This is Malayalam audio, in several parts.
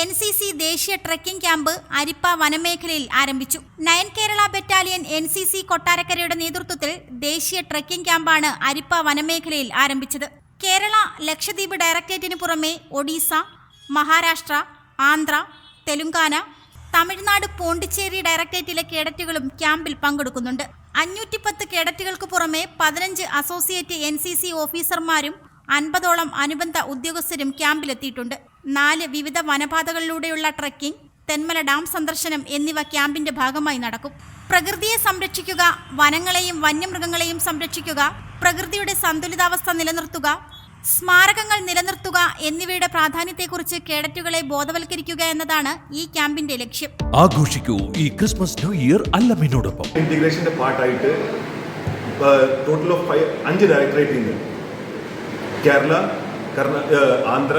എൻ സി സി ദേശീയ ട്രക്കിംഗ് ക്യാമ്പ് അരിപ്പ വനമേഖലയിൽ ആരംഭിച്ചു. Nine Kerala battalion N C C കൊട്ടാരക്കരയുടെ നേതൃത്വത്തിൽ ദേശീയ ട്രക്കിംഗ് ക്യാമ്പാണ് അരിപ്പ വനമേഖലയിൽ ആരംഭിച്ചത്. കേരള ലക്ഷദ്വീപ് ഡയറക്ടറേറ്റിന് പുറമെ ഒഡീസ മഹാരാഷ്ട്ര ആന്ധ്ര തെലുങ്കാന തമിഴ്നാട് പോണ്ടിച്ചേരി ഡയറക്ടറേറ്റിലെ കേഡറ്റുകളും ക്യാമ്പിൽ പങ്കെടുക്കുന്നുണ്ട്. അഞ്ഞൂറ്റി പത്ത് കേഡറ്റുകൾക്ക് പുറമെ പതിനഞ്ച് അസോസിയേറ്റ് എൻ സി സി ഓഫീസർമാരും അൻപതോളം അനുബന്ധ ഉദ്യോഗസ്ഥരും ക്യാമ്പിലെത്തിയിട്ടുണ്ട്. നാല് വിവിധ വനപാതകളിലൂടെയുള്ള ട്രക്കിംഗ് തെന്മല ഡാം സന്ദർശനം എന്നിവ ക്യാമ്പിന്റെ ഭാഗമായി നടക്കും. പ്രകൃതിയെ സംരക്ഷിക്കുക വനങ്ങളെയും വന്യമൃഗങ്ങളെയും സംരക്ഷിക്കുക പ്രകൃതിയുടെ സന്തുലിതാവസ്ഥ നിലനിർത്തുക സ്മാരകങ്ങൾ നിലനിർത്തുക എന്നിവയുടെ പ്രാധാന്യത്തെക്കുറിച്ച് കേഡറ്റുകളെ ബോധവൽക്കരിക്കുക എന്നതാണ് ഈ ക്യാമ്പിന്റെ ലക്ഷ്യം. ആഘോഷിക്കൂ ഈ ക്രിസ്മസ് ന്യൂ ഇയർ അല്ലമിനോടൊപ്പം. ഇന്റഗ്രേഷന്റെ പാർട്ടായിട്ട് ടോട്ടൽ ഓഫ് ഫൈവ് അഞ്ച് ഡയറക്ടറേറ്റ് കേരള ആന്ധ്ര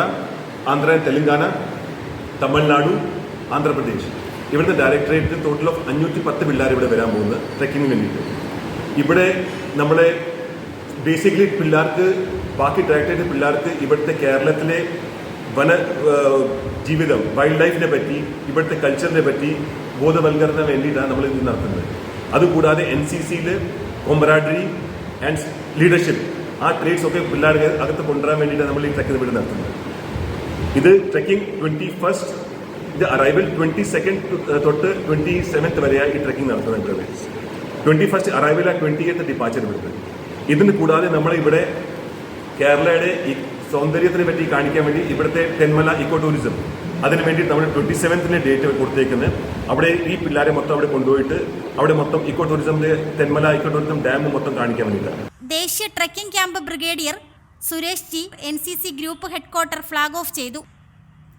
ആന്ധ്ര ആൻഡ് തെലങ്കാന തമിഴ്നാടു ആന്ധ്രാപ്രദേശ്. ഇവിടുത്തെ ഡയറക്ടറേറ്റ് ടോട്ടൽ ഓഫ് അഞ്ഞൂറ്റി പത്ത് പിള്ളേർ ഇവിടെ വരാൻ പോകുന്നത് ട്രക്കിങ്ങിന് വേണ്ടിയിട്ട്. ഇവിടെ നമ്മളെ ബേസിക്കലി പിള്ളേർക്ക് ബാക്കി ഡയറക്ടറേറ്റ് പിള്ളേർക്ക് ഇവിടുത്തെ കേരളത്തിലെ വന ജീവിതം വൈൽഡ് ലൈഫിനെ പറ്റി ഇവിടുത്തെ കൾച്ചറിനെ പറ്റി ബോധവൽക്കരണത്തിന് വേണ്ടിയിട്ടാണ് നമ്മൾ ഇത് നടത്തുന്നത്. അതുകൂടാതെ എൻ സി സിയിൽ കൊമ്പറാഡറി ആൻഡ് ലീഡർഷിപ്പ് ആ ട്രേഡ്സ് ഒക്കെ പിള്ളേർക്ക് അകത്ത് കൊണ്ടുവരാൻ വേണ്ടിയിട്ടാണ് നമ്മൾ ഈ ട്രക്കിംഗ് ഇവിടെ നടത്തുന്നത്. ഇത് ട്രക്കിംഗ് ട്വന്റി ഫസ്റ്റ് ഇത് അറൈവൽ ട്വന്റി സെക്കൻഡ് തൊട്ട് ട്വന്റി സെവൻത്ത് വരെയാണ് ഈ ട്രക്കിംഗ് നടത്തുന്നത്. ഇവിടെ ട്വന്റി ഫസ്റ്റ് അറൈവൽ ആ ട്വന്റി എയ്ത്ത് ഡിപ്പാച്ചർ വരുന്നത്. ഇതിന് കൂടാതെ നമ്മൾ ഇവിടെ കേരളയുടെ ഈ സൗന്ദര്യത്തിനെ പറ്റി കാണിക്കാൻ വേണ്ടി ഇവിടുത്തെ തെന്മല ഇക്കോ ടൂറിസം അതിന് വേണ്ടി നമ്മൾ ട്വന്റി സെവൻത്തിന് ഡേറ്റ് കൊടുത്തേക്കുന്നത്. അവിടെ ഈ പിള്ളേരെ മൊത്തം അവിടെ കൊണ്ടുപോയിട്ട് അവിടെ മൊത്തം eco tourism Thenmala eco tourism dam മൊത്തം കാണിക്കാൻ വേണ്ടിയിട്ടാണ്. ദേശീയ trekking camp brigadier Suresh G N C C group headquarter flag off ചെയ്തു.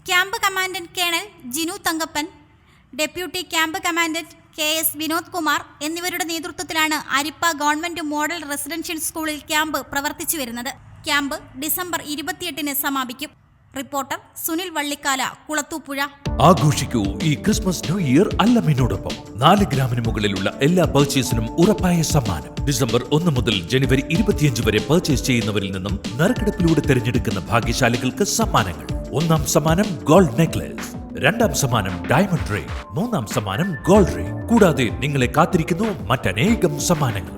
Camp commandant colonel Jinu Thankappan deputy camp commandant K S Vinod Kumar എന്നിവരുടെ നേതൃത്വത്തിലാണ് അരിപ്പ ഗവൺമെന്റ് മോഡൽ റെസിഡൻഷ്യൽ സ്കൂളിൽ ക്യാമ്പ് പ്രവർത്തിച്ചു വരുന്നത്. ക്യാമ്പ് ഡിസംബർ ഇരുപത്തിയെട്ടിന് സമാപിക്കും. റിപ്പോർട്ടർ സുനിൽ വള്ളിക്കാല കുളത്തൂപ്പുഴ. ആഘോഷിക്കൂ ഈ ക്രിസ്മസ് ന്യൂ ഇയർ അല്ലമിനോടൊപ്പം. നാല് ഗ്രാമിന് മുകളിലുള്ള എല്ലാ പർച്ചേസിനും ഉറപ്പായ സമ്മാനം. ഡിസംബർ ഒന്ന് മുതൽ ജനുവരി ഇരുപത്തിയഞ്ച് വരെ പർച്ചേസ് ചെയ്യുന്നവരിൽ നിന്നും നറുക്കെടുപ്പിലൂടെ തിരഞ്ഞെടുക്കുന്ന ഭാഗ്യശാലികൾക്ക് സമ്മാനങ്ങൾ. ഒന്നാം സമ്മാനം ഗോൾഡ് നെക്ലസ് രണ്ടാം സമ്മാനം ഡയമണ്ട് റിംഗ് മൂന്നാം സമ്മാനം ഗോൾഡ് റിംഗ് കൂടാതെ നിങ്ങളെ കാത്തിരിക്കുന്നു മറ്റനേകം സമ്മാനങ്ങൾ.